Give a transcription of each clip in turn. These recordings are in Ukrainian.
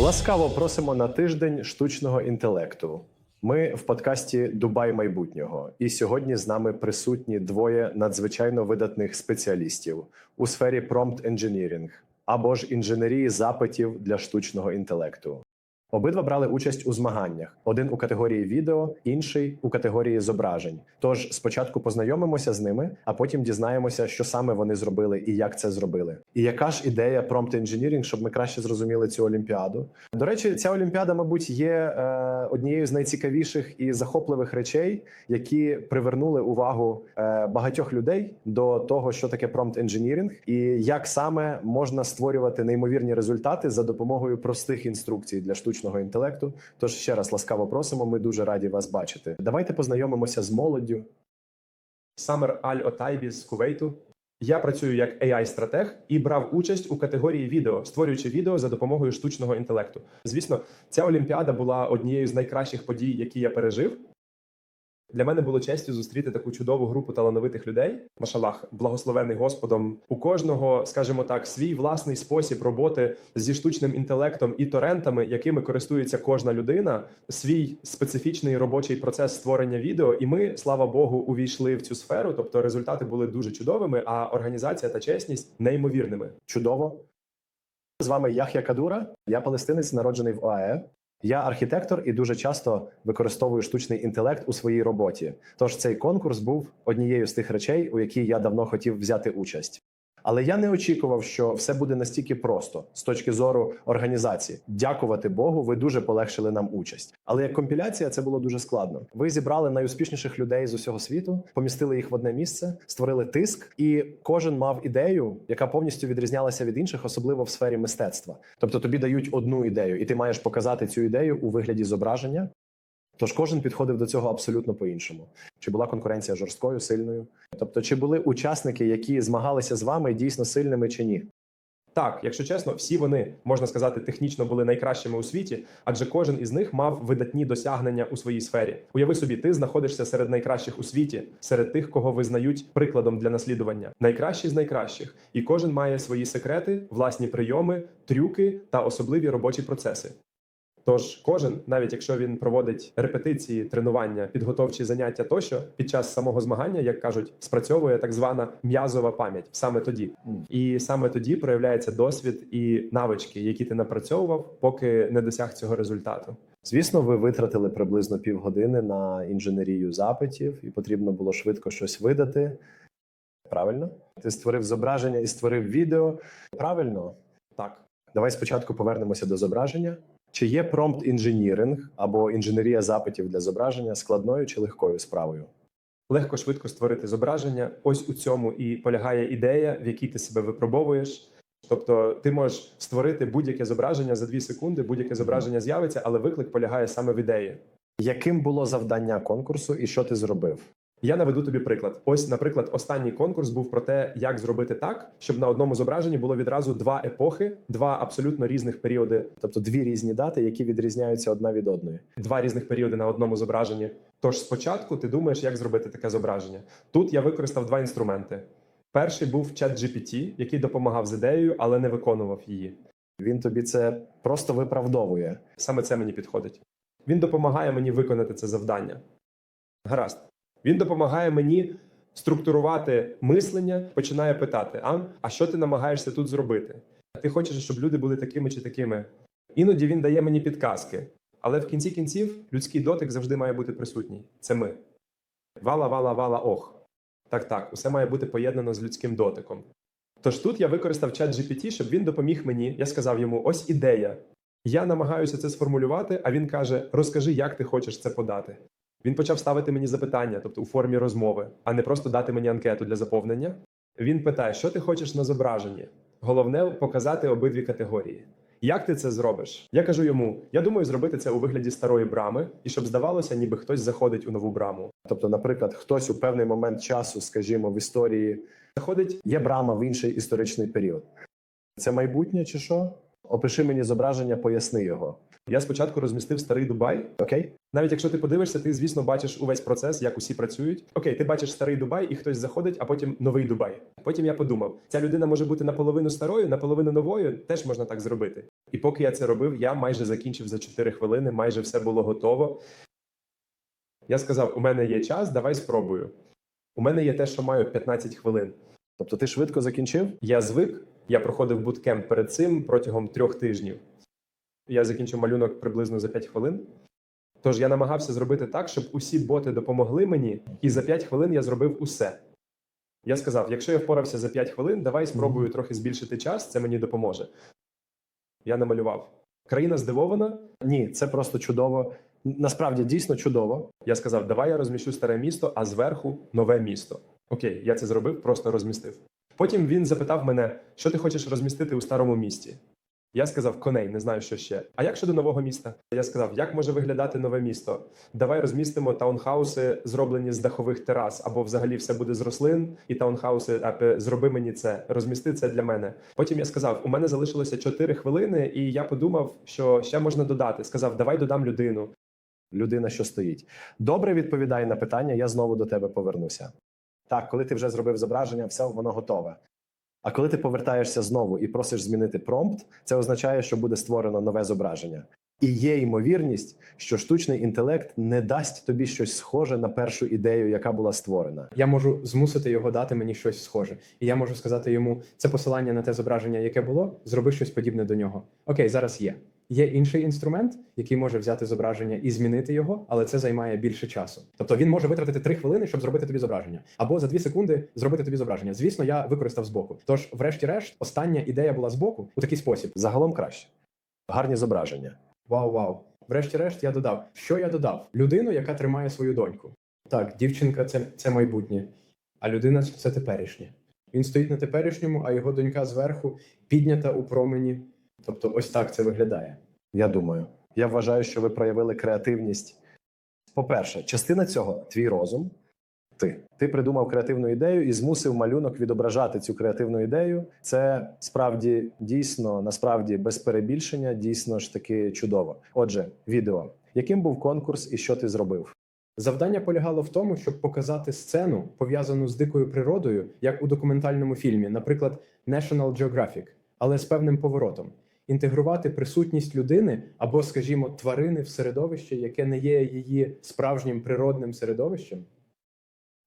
Ласкаво просимо на тиждень штучного інтелекту. Ми в подкасті Дубай майбутнього, і сьогодні з нами присутні двоє надзвичайно видатних спеціалістів у сфері промпт-інженірінг або ж інженерії запитів для штучного інтелекту. Обидва брали участь у змаганнях: один у категорії відео, інший у категорії зображень. Тож спочатку познайомимося з ними, а потім дізнаємося, що саме вони зробили і як це зробили. І яка ж ідея prompt engineering, щоб ми краще зрозуміли цю олімпіаду. До речі, ця олімпіада, мабуть, є е, однією з найцікавіших і захопливих речей, які привернули увагу е, багатьох людей до того, що таке prompt engineering і як саме можна створювати неймовірні результати за допомогою простих інструкцій для штучного інтелекту. Тож ще раз ласкаво просимо. Ми дуже раді вас бачити. Давайте познайомимося з молоддю. Самер Аль Отайбі з Кувейту. Я працюю як AI-стратег і брав участь у категорії відео, створюючи відео за допомогою штучного інтелекту. Звісно, ця олімпіада була однією з найкращих подій, які я пережив. Для мене було честю зустріти таку чудову групу талановитих людей. Машалах, благословений Господом. У кожного, скажімо так, свій власний спосіб роботи зі штучним інтелектом і торрентами, якими користується кожна людина, свій специфічний робочий процес створення відео. І ми, слава Богу, увійшли в цю сферу. Тобто результати були дуже чудовими, а організація та чесність неймовірними. Чудово. З вами Яхя Кадура. Я палестинець, народжений в ОАЕ. Я архітектор і дуже часто використовую штучний інтелект у своїй роботі. Тож цей конкурс був однією з тих речей, у якій я давно хотів взяти участь. Але я не очікував, що все буде настільки просто з точки зору організації. Дякувати Богу, ви дуже полегшили нам участь. Але як компіляція це було дуже складно. Ви зібрали найуспішніших людей з усього світу, помістили їх в одне місце, створили тиск, і кожен мав ідею, яка повністю відрізнялася від інших, особливо в сфері мистецтва. Тобто тобі дають одну ідею, і ти маєш показати цю ідею у вигляді зображення. Тож кожен підходив до цього абсолютно по-іншому. Чи була конкуренція жорсткою, сильною? Тобто, чи були учасники, які змагалися з вами дійсно сильними чи ні? Так, якщо чесно, всі вони можна сказати технічно були найкращими у світі, адже кожен із них мав видатні досягнення у своїй сфері. Уяви собі, ти знаходишся серед найкращих у світі, серед тих, кого визнають прикладом для наслідування, найкращі з найкращих, і кожен має свої секрети, власні прийоми, трюки та особливі робочі процеси. Тож кожен, навіть якщо він проводить репетиції, тренування, підготовчі заняття тощо, під час самого змагання, як кажуть, спрацьовує так звана м'язова пам'ять саме тоді. І саме тоді проявляється досвід і навички, які ти напрацьовував, поки не досяг цього результату. Звісно, ви витратили приблизно півгодини на інженерію запитів, і потрібно було швидко щось видати. Правильно? Ти створив зображення і створив відео. Правильно? Так, Давай спочатку повернемося до зображення. Чи є промпт інженіринг або інженерія запитів для зображення складною чи легкою справою? легко швидко створити зображення. Ось у цьому і полягає ідея, в якій ти себе випробовуєш. Тобто, ти можеш створити будь-яке зображення за дві секунди, будь-яке зображення з'явиться, але виклик полягає саме в ідеї. Яким було завдання конкурсу і що ти зробив? Я наведу тобі приклад. Ось, наприклад, останній конкурс був про те, як зробити так, щоб на одному зображенні було відразу два епохи, два абсолютно різних періоди, Тобто дві різні дати, які відрізняються одна від одної. два різних періоди на одному зображенні. Тож спочатку ти думаєш, як зробити таке зображення. Тут я використав два інструменти. Перший був чат GPT, який допомагав з ідеєю, але не виконував її. Він тобі це просто виправдовує. Саме це мені підходить. Він допомагає мені виконати це завдання. Гаразд. Він допомагає мені структурувати мислення, починає питати: а, а що ти намагаєшся тут зробити? Ти хочеш, щоб люди були такими чи такими? Іноді він дає мені підказки. Але в кінці кінців людський дотик завжди має бути присутній. Це ми. Вала, вала, вала, ох. Так, так, усе має бути поєднано з людським дотиком. Тож тут я використав чат GPT, щоб він допоміг мені. Я сказав йому: ось ідея. Я намагаюся це сформулювати, а він каже: розкажи, як ти хочеш це подати. Він почав ставити мені запитання, тобто у формі розмови, а не просто дати мені анкету для заповнення. Він питає, що ти хочеш на зображенні. Головне показати обидві категорії. Як ти це зробиш? Я кажу йому: я думаю, зробити це у вигляді старої брами, і щоб здавалося, ніби хтось заходить у нову браму. Тобто, наприклад, хтось у певний момент часу, скажімо, в історії Заходить є брама в інший історичний період. Це майбутнє чи що? Опиши мені зображення, поясни його. Я спочатку розмістив старий Дубай. Окей? Навіть якщо ти подивишся, ти звісно бачиш увесь процес, як усі працюють. Окей, ти бачиш старий Дубай, і хтось заходить, а потім новий Дубай. Потім я подумав, ця людина може бути наполовину старою, наполовину новою. Теж можна так зробити. І поки я це робив, я майже закінчив за 4 хвилини, майже все було готово. Я сказав: у мене є час, давай спробую. У мене є те, що маю 15 хвилин. Тобто ти швидко закінчив? Я звик, я проходив буткемп перед цим протягом трьох тижнів. Я закінчив малюнок приблизно за 5 хвилин. Тож я намагався зробити так, щоб усі боти допомогли мені, і за 5 хвилин я зробив усе. Я сказав: якщо я впорався за 5 хвилин, давай спробую трохи збільшити час, це мені допоможе. Я намалював. Країна здивована. Ні, це просто чудово. Насправді дійсно чудово. Я сказав, давай я розміщу старе місто, а зверху нове місто. Окей, я це зробив, просто розмістив. Потім він запитав мене, що ти хочеш розмістити у старому місті. Я сказав коней, не знаю, що ще. А як щодо нового міста? Я сказав, як може виглядати нове місто? Давай розмістимо таунхауси, зроблені з дахових терас, або взагалі все буде з рослин, і таунхауси, а зроби мені це, розмісти це для мене. Потім я сказав, у мене залишилося 4 хвилини, і я подумав, що ще можна додати. Сказав, давай додам людину. Людина, що стоїть. Добре відповідай на питання, я знову до тебе повернуся. Так, коли ти вже зробив зображення, все воно готове. А коли ти повертаєшся знову і просиш змінити промпт, це означає, що буде створено нове зображення. І є ймовірність, що штучний інтелект не дасть тобі щось схоже на першу ідею, яка була створена. Я можу змусити його дати мені щось схоже, і я можу сказати йому це посилання на те зображення, яке було, зроби щось подібне до нього. Окей, зараз є. Є інший інструмент, який може взяти зображення і змінити його, але це займає більше часу. Тобто він може витратити 3 хвилини, щоб зробити тобі зображення, або за 2 секунди зробити тобі зображення. Звісно, я використав збоку. Тож, врешті-решт, остання ідея була збоку у такий спосіб. Загалом краще. Гарні зображення. Вау, вау. Врешті-решт, я додав. Що я додав? Людину, яка тримає свою доньку. Так, дівчинка це, це майбутнє, а людина це теперішнє. Він стоїть на теперішньому, а його донька зверху піднята у промені. Тобто, ось так це виглядає. Я думаю. Я вважаю, що ви проявили креативність. По-перше, частина цього твій розум. Ти. Ти придумав креативну ідею і змусив малюнок відображати цю креативну ідею. Це справді дійсно, насправді без перебільшення, дійсно ж таки чудово. Отже, відео. Яким був конкурс і що ти зробив? Завдання полягало в тому, щоб показати сцену, пов'язану з дикою природою, як у документальному фільмі, наприклад, National Geographic, але з певним поворотом. Інтегрувати присутність людини або, скажімо, тварини в середовище, яке не є її справжнім природним середовищем,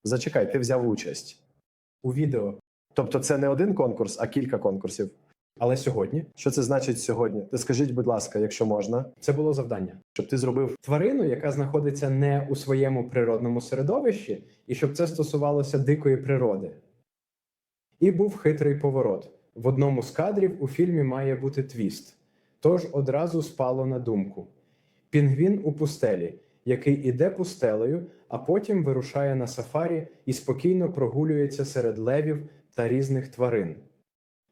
Зачекай, ти взяв участь. у відео. Тобто, це не один конкурс, а кілька конкурсів. Але сьогодні Що це значить сьогодні? Ти скажіть, будь ласка, якщо можна, це було завдання. щоб ти зробив Тварину, яка знаходиться не у своєму природному середовищі, і щоб це стосувалося дикої природи. І був хитрий поворот. В одному з кадрів у фільмі має бути твіст. Тож одразу спало на думку: пінгвін у пустелі, який іде пустелею, а потім вирушає на сафарі і спокійно прогулюється серед левів та різних тварин.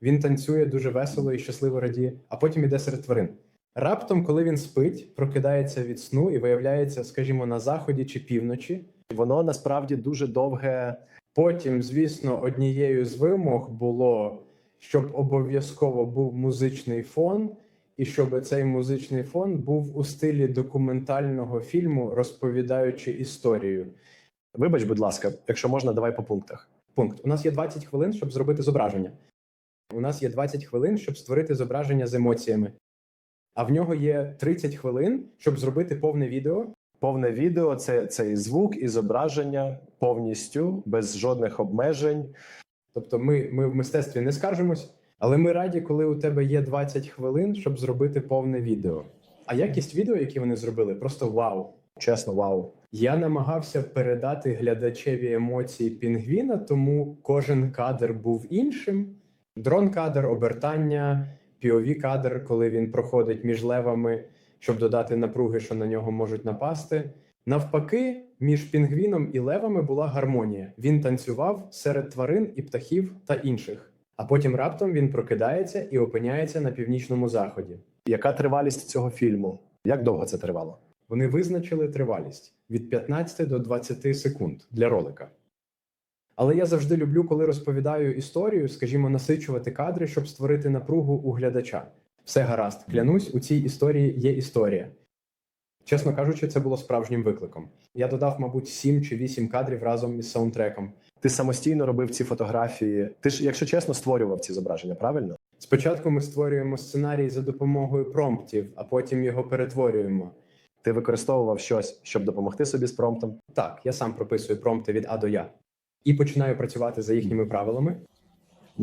Він танцює дуже весело і щасливо радіє, а потім іде серед тварин. Раптом, коли він спить, прокидається від сну і виявляється, скажімо, на заході чи півночі. воно насправді дуже довге. Потім, звісно, однією з вимог було, щоб обов'язково був музичний фон, і щоб цей музичний фон був у стилі документального фільму, розповідаючи історію. Вибач, будь ласка, якщо можна, давай по пунктах. Пункт: у нас є 20 хвилин, щоб зробити зображення. У нас є 20 хвилин, щоб створити зображення з емоціями. А в нього є 30 хвилин, щоб зробити повне відео, Повне відео це, це і звук, і зображення повністю без жодних обмежень. Тобто, ми, ми в мистецтві не скаржимось, але ми раді, коли у тебе є 20 хвилин, щоб зробити повне відео. А якість відео, які вони зробили, просто вау. Чесно, вау. Я намагався передати глядачеві емоції пінгвіна, тому кожен кадр був іншим. Дрон-кадр, обертання, POV кадр, коли він проходить між левами, щоб додати напруги, що на нього можуть напасти. Навпаки, між пінгвіном і левами була гармонія. Він танцював серед тварин і птахів та інших. А потім раптом він прокидається і опиняється на північному заході. Яка тривалість цього фільму? Як довго це тривало? Вони визначили тривалість від 15 до 20 секунд для ролика. Але я завжди люблю, коли розповідаю історію, скажімо, насичувати кадри, щоб створити напругу у глядача. Все гаразд, клянусь, у цій історії є історія. Чесно кажучи, це було справжнім викликом. Я додав, мабуть, 7 чи 8 кадрів разом із саундтреком. Ти самостійно робив ці фотографії. Ти ж, якщо чесно, створював ці зображення, правильно? Спочатку ми створюємо сценарій за допомогою промптів, а потім його перетворюємо. Ти використовував щось, щоб допомогти собі з промптом. Так, я сам прописую промпти від А до Я і починаю працювати за їхніми правилами.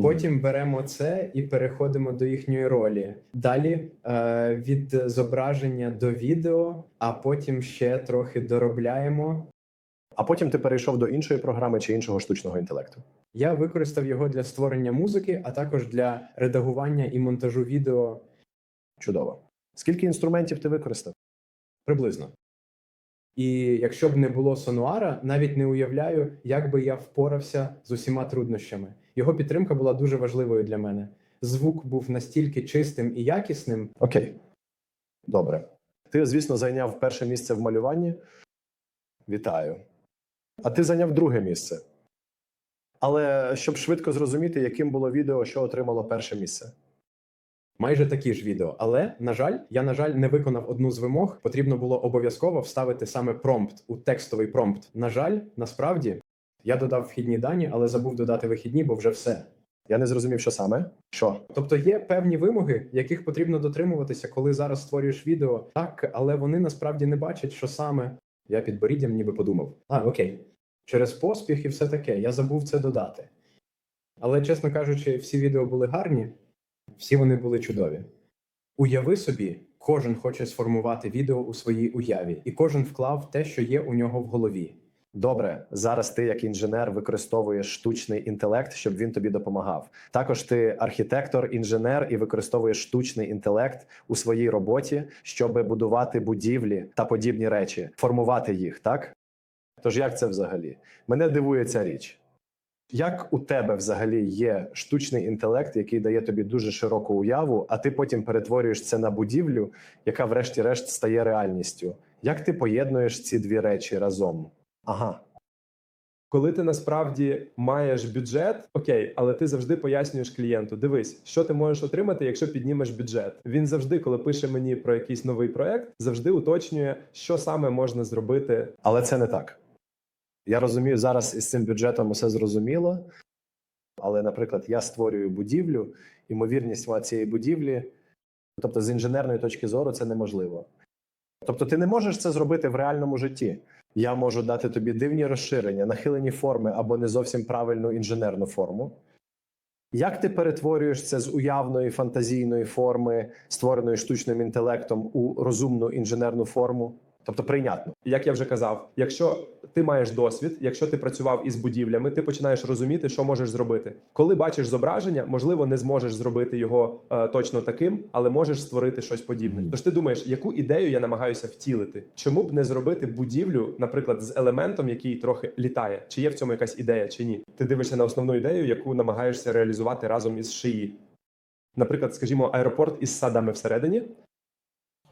Потім беремо це і переходимо до їхньої ролі. Далі е, від зображення до відео, а потім ще трохи доробляємо. А потім ти перейшов до іншої програми чи іншого штучного інтелекту. Я використав його для створення музики, а також для редагування і монтажу відео Чудово. Скільки інструментів ти використав? приблизно. І якщо б не було сонуара, навіть не уявляю, як би я впорався з усіма труднощами. Його підтримка була дуже важливою для мене. Звук був настільки чистим і якісним, Окей. Добре. Ти, звісно, зайняв перше місце в малюванні. Вітаю. А ти зайняв друге місце. Але щоб швидко зрозуміти, яким було відео, що отримало перше місце. майже такі ж відео. Але на жаль, я на жаль не виконав одну з вимог. Потрібно було обов'язково вставити саме промпт у текстовий промпт. На жаль, насправді я додав вхідні дані, але забув додати вихідні, бо вже все. Я не зрозумів, що саме. Що? Тобто є певні вимоги, яких потрібно дотримуватися, коли зараз створюєш відео. Так, але вони насправді не бачать, що саме я під боріддям ніби подумав. А, окей, через поспіх і все таке. Я забув це додати. Але, чесно кажучи, всі відео були гарні, всі вони були чудові. Уяви собі, кожен хоче сформувати відео у своїй уяві, і кожен вклав те, що є у нього в голові. Добре, зараз ти як інженер використовуєш штучний інтелект, щоб він тобі допомагав. Також ти архітектор, інженер і використовуєш штучний інтелект у своїй роботі, щоб будувати будівлі та подібні речі, формувати їх, так? Тож як це взагалі? Мене дивує ця річ. Як у тебе взагалі є штучний інтелект, який дає тобі дуже широку уяву, а ти потім перетворюєш це на будівлю, яка, врешті-решт, стає реальністю? Як ти поєднуєш ці дві речі разом? Ага, Коли ти насправді маєш бюджет, окей, але ти завжди пояснюєш клієнту: дивись, що ти можеш отримати, якщо піднімеш бюджет. Він завжди, коли пише мені про якийсь новий проект, завжди уточнює, що саме можна зробити. Але це не так. Я розумію, зараз із цим бюджетом усе зрозуміло. Але, наприклад, я створюю будівлю, ймовірність цієї будівлі, тобто з інженерної точки зору, це неможливо. Тобто, ти не можеш це зробити в реальному житті. Я можу дати тобі дивні розширення, нахилені форми або не зовсім правильну інженерну форму. Як ти перетворюєш це з уявної фантазійної форми, створеної штучним інтелектом, у розумну інженерну форму, тобто прийнятну? Як я вже казав, якщо ти маєш досвід, якщо ти працював із будівлями, ти починаєш розуміти, що можеш зробити. Коли бачиш зображення, можливо, не зможеш зробити його е, точно таким, але можеш створити щось подібне. Тож ти думаєш, яку ідею я намагаюся втілити? Чому б не зробити будівлю, наприклад, з елементом, який трохи літає? Чи є в цьому якась ідея, чи ні? Ти дивишся на основну ідею, яку намагаєшся реалізувати разом із шиї. Наприклад, скажімо, аеропорт із садами всередині.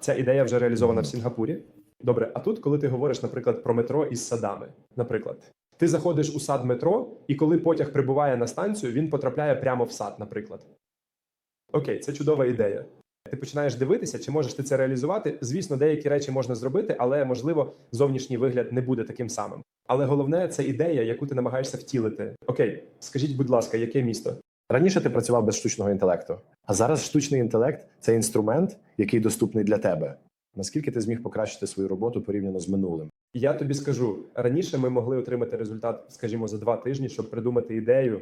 Ця ідея вже реалізована в Сінгапурі. Добре, а тут, коли ти говориш, наприклад, про метро із садами, наприклад, ти заходиш у сад метро, і коли потяг прибуває на станцію, він потрапляє прямо в сад, наприклад. Окей, це чудова ідея. Ти починаєш дивитися, чи можеш ти це реалізувати. Звісно, деякі речі можна зробити, але можливо зовнішній вигляд не буде таким самим. Але головне це ідея, яку ти намагаєшся втілити. Окей, скажіть, будь ласка, яке місто? Раніше ти працював без штучного інтелекту, а зараз штучний інтелект це інструмент, який доступний для тебе. Наскільки ти зміг покращити свою роботу порівняно з минулим? Я тобі скажу раніше. Ми могли отримати результат, скажімо, за два тижні, щоб придумати ідею.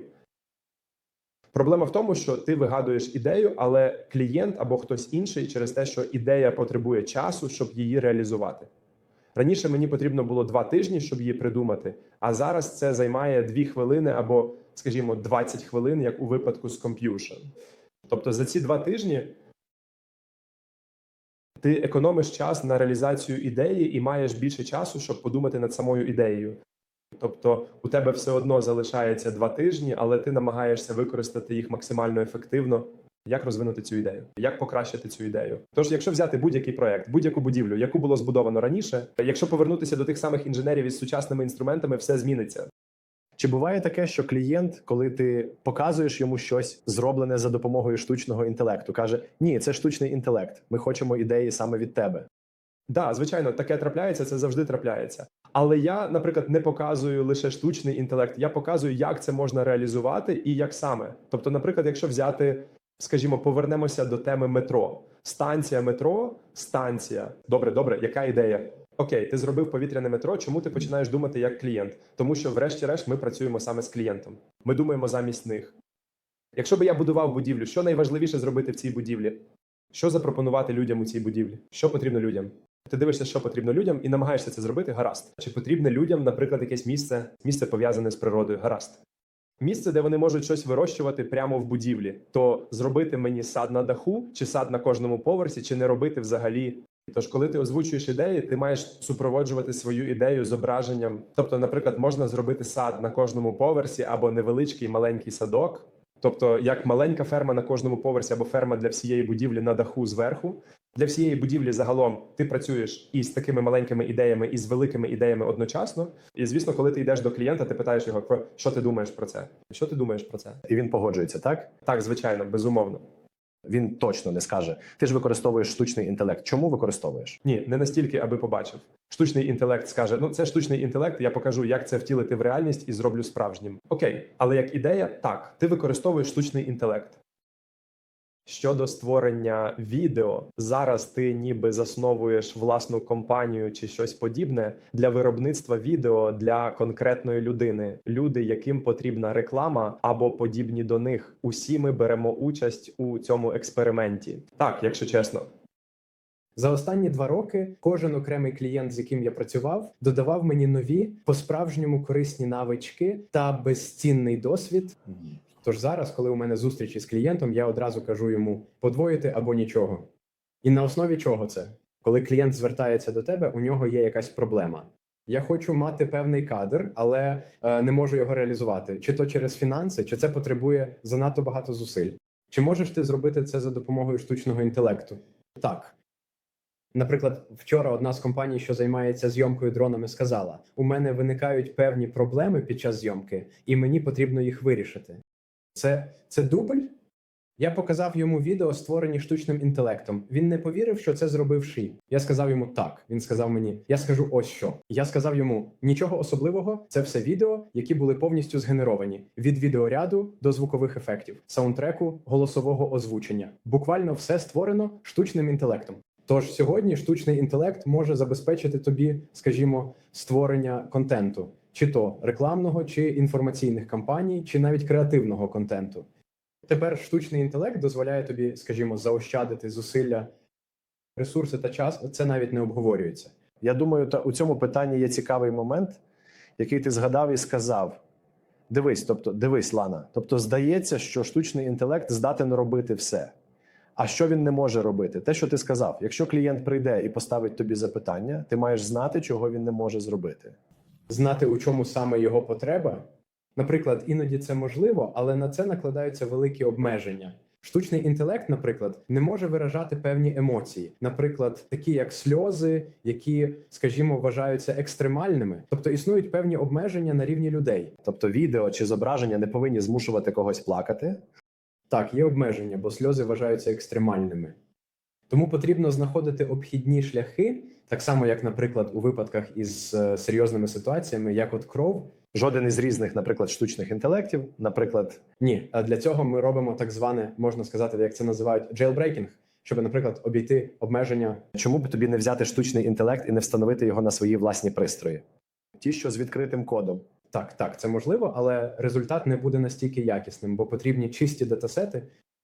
Проблема в тому, що ти вигадуєш ідею, але клієнт або хтось інший через те, що ідея потребує часу, щоб її реалізувати. Раніше мені потрібно було два тижні, щоб її придумати, а зараз це займає дві хвилини або, скажімо, 20 хвилин, як у випадку з Computition. Тобто за ці два тижні ти економиш час на реалізацію ідеї і маєш більше часу, щоб подумати над самою ідеєю. Тобто у тебе все одно залишається два тижні, але ти намагаєшся використати їх максимально ефективно. Як розвинути цю ідею? Як покращити цю ідею? Тож, якщо взяти будь-який проект, будь-яку будівлю, яку було збудовано раніше, якщо повернутися до тих самих інженерів із сучасними інструментами, все зміниться. Чи буває таке, що клієнт, коли ти показуєш йому щось зроблене за допомогою штучного інтелекту, каже: Ні, це штучний інтелект. Ми хочемо ідеї саме від тебе. Да, звичайно, таке трапляється, це завжди трапляється. Але я, наприклад, не показую лише штучний інтелект, я показую, як це можна реалізувати і як саме. Тобто, наприклад, якщо взяти, скажімо, повернемося до теми метро. Станція метро, станція. Добре, добре, яка ідея? Окей, ти зробив повітряне метро. Чому ти починаєш думати як клієнт? Тому що, врешті-решт, ми працюємо саме з клієнтом. Ми думаємо замість них. Якщо би я будував будівлю, що найважливіше зробити в цій будівлі? Що запропонувати людям у цій будівлі? Що потрібно людям? Ти дивишся, що потрібно людям, і намагаєшся це зробити гаразд. Чи потрібне людям, наприклад, якесь місце, місце пов'язане з природою? Гаразд. Місце, де вони можуть щось вирощувати прямо в будівлі, то зробити мені сад на даху, чи сад на кожному поверсі, чи не робити взагалі. Тож, коли ти озвучуєш ідеї, ти маєш супроводжувати свою ідею зображенням. Тобто, наприклад, можна зробити сад на кожному поверсі або невеличкий маленький садок. Тобто, як маленька ферма на кожному поверсі або ферма для всієї будівлі на даху зверху. Для всієї будівлі загалом ти працюєш із такими маленькими ідеями і з великими ідеями одночасно. І звісно, коли ти йдеш до клієнта, ти питаєш його про що ти думаєш про це? Що ти думаєш про це? І він погоджується, так? Так, звичайно, безумовно. Він точно не скаже: ти ж використовуєш штучний інтелект. Чому використовуєш? Ні, не настільки, аби побачив. Штучний інтелект скаже: ну це штучний інтелект. Я покажу, як це втілити в реальність і зроблю справжнім. Окей, але як ідея, так, ти використовуєш штучний інтелект. Щодо створення відео, зараз ти ніби засновуєш власну компанію чи щось подібне для виробництва відео для конкретної людини. Люди, яким потрібна реклама або подібні до них. Усі ми беремо участь у цьому експерименті. Так, якщо чесно. За останні два роки кожен окремий клієнт, з яким я працював, додавав мені нові по-справжньому корисні навички та безцінний досвід. Тож зараз, коли у мене зустрічі з клієнтом, я одразу кажу йому подвоїти або нічого. І на основі чого це? Коли клієнт звертається до тебе, у нього є якась проблема. Я хочу мати певний кадр, але е, не можу його реалізувати. Чи то через фінанси, чи це потребує занадто багато зусиль. Чи можеш ти зробити це за допомогою штучного інтелекту? Так. Наприклад, вчора одна з компаній, що займається зйомкою дронами, сказала: у мене виникають певні проблеми під час зйомки, і мені потрібно їх вирішити. Це, це дубль. Я показав йому відео, створені штучним інтелектом. Він не повірив, що це зробив Ші. Я сказав йому так. Він сказав мені: Я скажу ось що. Я сказав йому нічого особливого. Це все відео, які були повністю згенеровані від відеоряду до звукових ефектів, саундтреку, голосового озвучення. Буквально все створено штучним інтелектом. Тож сьогодні штучний інтелект може забезпечити тобі, скажімо, створення контенту, чи то рекламного, чи інформаційних кампаній, чи навіть креативного контенту. Тепер штучний інтелект дозволяє тобі, скажімо, заощадити зусилля, ресурси та час. Це навіть не обговорюється. Я думаю, та у цьому питанні є цікавий момент, який ти згадав і сказав. Дивись, тобто, дивись, Лана. Тобто, здається, що штучний інтелект здатен робити все. А що він не може робити? Те, що ти сказав, якщо клієнт прийде і поставить тобі запитання, ти маєш знати, чого він не може зробити. Знати, у чому саме його потреба. Наприклад, іноді це можливо, але на це накладаються великі обмеження. Штучний інтелект, наприклад, не може виражати певні емоції, наприклад, такі як сльози, які, скажімо, вважаються екстремальними, тобто існують певні обмеження на рівні людей. Тобто, відео чи зображення не повинні змушувати когось плакати. Так, є обмеження, бо сльози вважаються екстремальними. Тому потрібно знаходити обхідні шляхи, так само як, наприклад, у випадках із е, серйозними ситуаціями, як от кров. Жоден із різних, наприклад, штучних інтелектів, наприклад, Ні, а для цього ми робимо так зване, можна сказати, як це називають jailbreaking, щоб, наприклад, обійти обмеження. чому б тобі не взяти штучний інтелект і не встановити його на свої власні пристрої? Ті, що з відкритим кодом. Так, так, це можливо, але результат не буде настільки якісним, бо потрібні чисті датасети.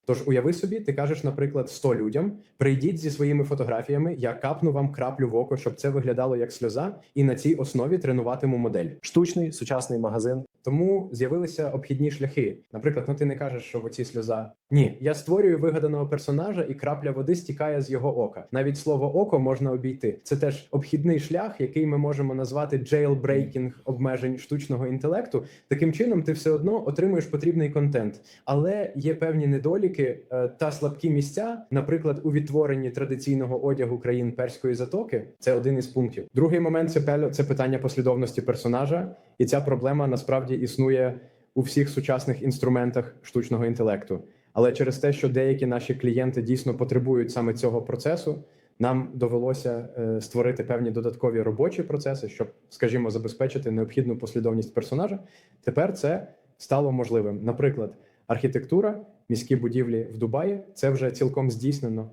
Тож уяви собі, ти кажеш, наприклад, 100 людям: прийдіть зі своїми фотографіями, я капну вам краплю в око, щоб це виглядало як сльоза, і на цій основі тренуватиму модель. Штучний сучасний магазин. Тому з'явилися обхідні шляхи. Наприклад, ну ти не кажеш, що в оці сльоза Ні, я створюю вигаданого персонажа, і крапля води стікає з його ока. Навіть слово око можна обійти. Це теж обхідний шлях, який ми можможемо назвати jailbreaking обмежень штучного інтелекту. Таким чином, ти все одно отримуєш потрібний контент, але є певні недоліки е, та слабкі місця, наприклад, у відтворенні традиційного одягу країн перської затоки. Це один із пунктів. Другий момент це це питання послідовності персонажа, і ця проблема насправді існує у всіх сучасних інструментах штучного інтелекту. Але через те, що деякі наші клієнти дійсно потребують саме цього процесу, нам довелося е, створити певні додаткові робочі процеси, щоб, скажімо, забезпечити необхідну послідовність персонажа. Тепер це стало можливим. Наприклад, архітектура, міські будівлі в Дубаї це вже цілком здійснено,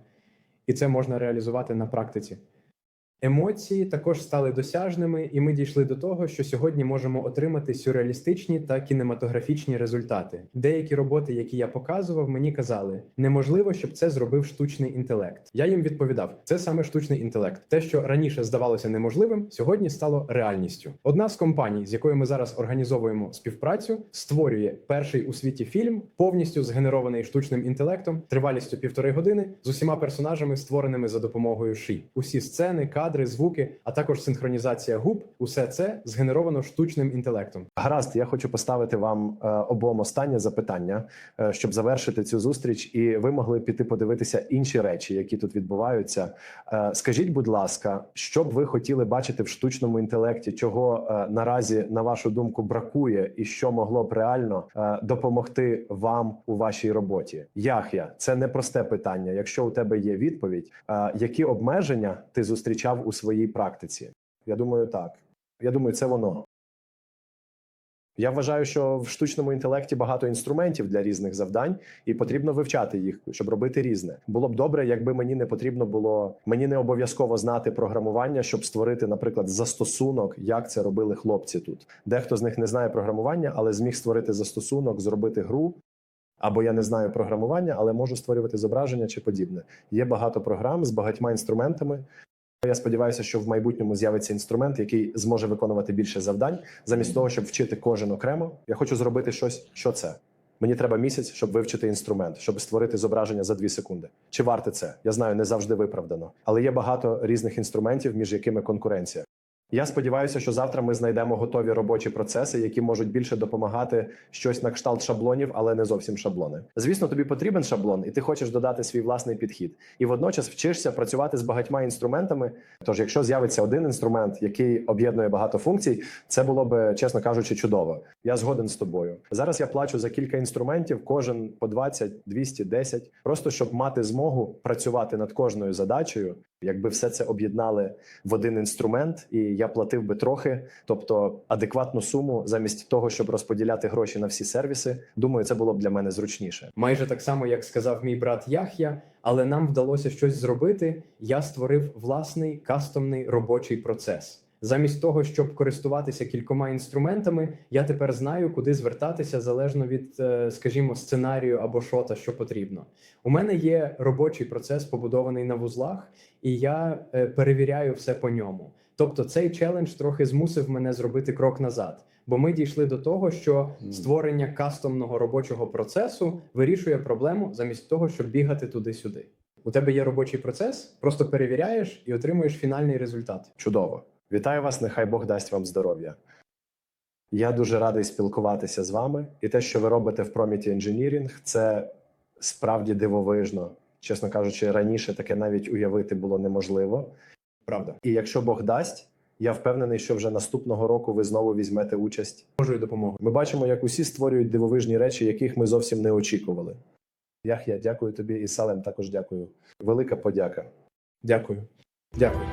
і це можна реалізувати на практиці. Емоції також стали досяжними, і ми дійшли до того, що сьогодні можемо отримати сюрреалістичні та кінематографічні результати. Деякі роботи, які я показував, мені казали, неможливо, щоб це зробив штучний інтелект. Я їм відповідав: це саме штучний інтелект. Те, що раніше здавалося неможливим, сьогодні стало реальністю. Одна з компаній, з якою ми зараз організовуємо співпрацю, створює перший у світі фільм, повністю згенерований штучним інтелектом, тривалістю півтори години, з усіма персонажами, створеними за допомогою ши. Усі сцени, кадри, звуки, а також синхронізація губ, усе це згенеровано штучним інтелектом. Гаразд, я хочу поставити вам е, обом останнє запитання, е, щоб завершити цю зустріч, і ви могли піти подивитися інші речі, які тут відбуваються. Е, Скажіть, будь ласка, що б ви хотіли бачити в штучному інтелекті, чого наразі, на вашу думку, бракує, і що могло б реально допомогти вам у вашій роботі? Яхя, це непросте питання. Якщо у тебе є відповідь, які обмеження ти зустрічав у своїй практиці? Я думаю, так. Я думаю, це воно. Я вважаю, що в штучному інтелекті багато інструментів для різних завдань, і потрібно вивчати їх, щоб робити різне. Було б добре, якби мені не потрібно було, мені не обов'язково знати програмування, щоб створити, наприклад, застосунок, як це робили хлопці тут. Дехто з них не знає програмування, але зміг створити застосунок, зробити гру. Або я не знаю програмування, але можу створювати зображення чи подібне. Є багато програм з багатьма інструментами. Я сподіваюся, що в майбутньому з'явиться інструмент, який зможе виконувати більше завдань, замість того, щоб вчити кожен окремо. Я хочу зробити щось. Що це? Мені треба місяць, щоб вивчити інструмент, щоб створити зображення за дві секунди. Чи варте це? Я знаю, не завжди виправдано, але є багато різних інструментів, між якими конкуренція. Я сподіваюся, що завтра ми знайдемо готові робочі процеси, які можуть більше допомагати щось на кшталт шаблонів, але не зовсім шаблони. Звісно, тобі потрібен шаблон, і ти хочеш додати свій власний підхід. І водночас вчишся працювати з багатьма інструментами. Тож, якщо з'явиться один інструмент, який об'єднує багато функцій, це було би, чесно кажучи, чудово. Я згоден з тобою. Зараз я плачу за кілька інструментів, кожен по 20, 200, 10, просто щоб мати змогу працювати над кожною задачею. Якби все це об'єднали в один інструмент, і я платив би трохи, тобто адекватну суму, замість того, щоб розподіляти гроші на всі сервіси. Думаю, це було б для мене зручніше. Майже так само, як сказав мій брат Яхя, але нам вдалося щось зробити. Я створив власний кастомний робочий процес. Замість того, щоб користуватися кількома інструментами, я тепер знаю, куди звертатися залежно від, е, скажімо, сценарію або шота, що потрібно. У мене є робочий процес, побудований на вузлах, і я е, перевіряю все по ньому. Тобто, цей челендж трохи змусив мене зробити крок назад. Бо ми дійшли до того, що створення кастомного робочого процесу вирішує проблему замість того, щоб бігати туди-сюди. У тебе є робочий процес, просто перевіряєш і отримуєш фінальний результат. Чудово. Вітаю вас, нехай Бог дасть вам здоров'я. Я дуже радий спілкуватися з вами. І те, що ви робите в Promity Engineering, це справді дивовижно. Чесно кажучи, раніше таке навіть уявити було неможливо. Правда, І якщо Бог дасть, я впевнений, що вже наступного року ви знову візьмете участь. Божою допомогою. Ми бачимо, як усі створюють дивовижні речі, яких ми зовсім не очікували. Яхя, дякую тобі і Салем також дякую. Велика подяка. Дякую. Дякую.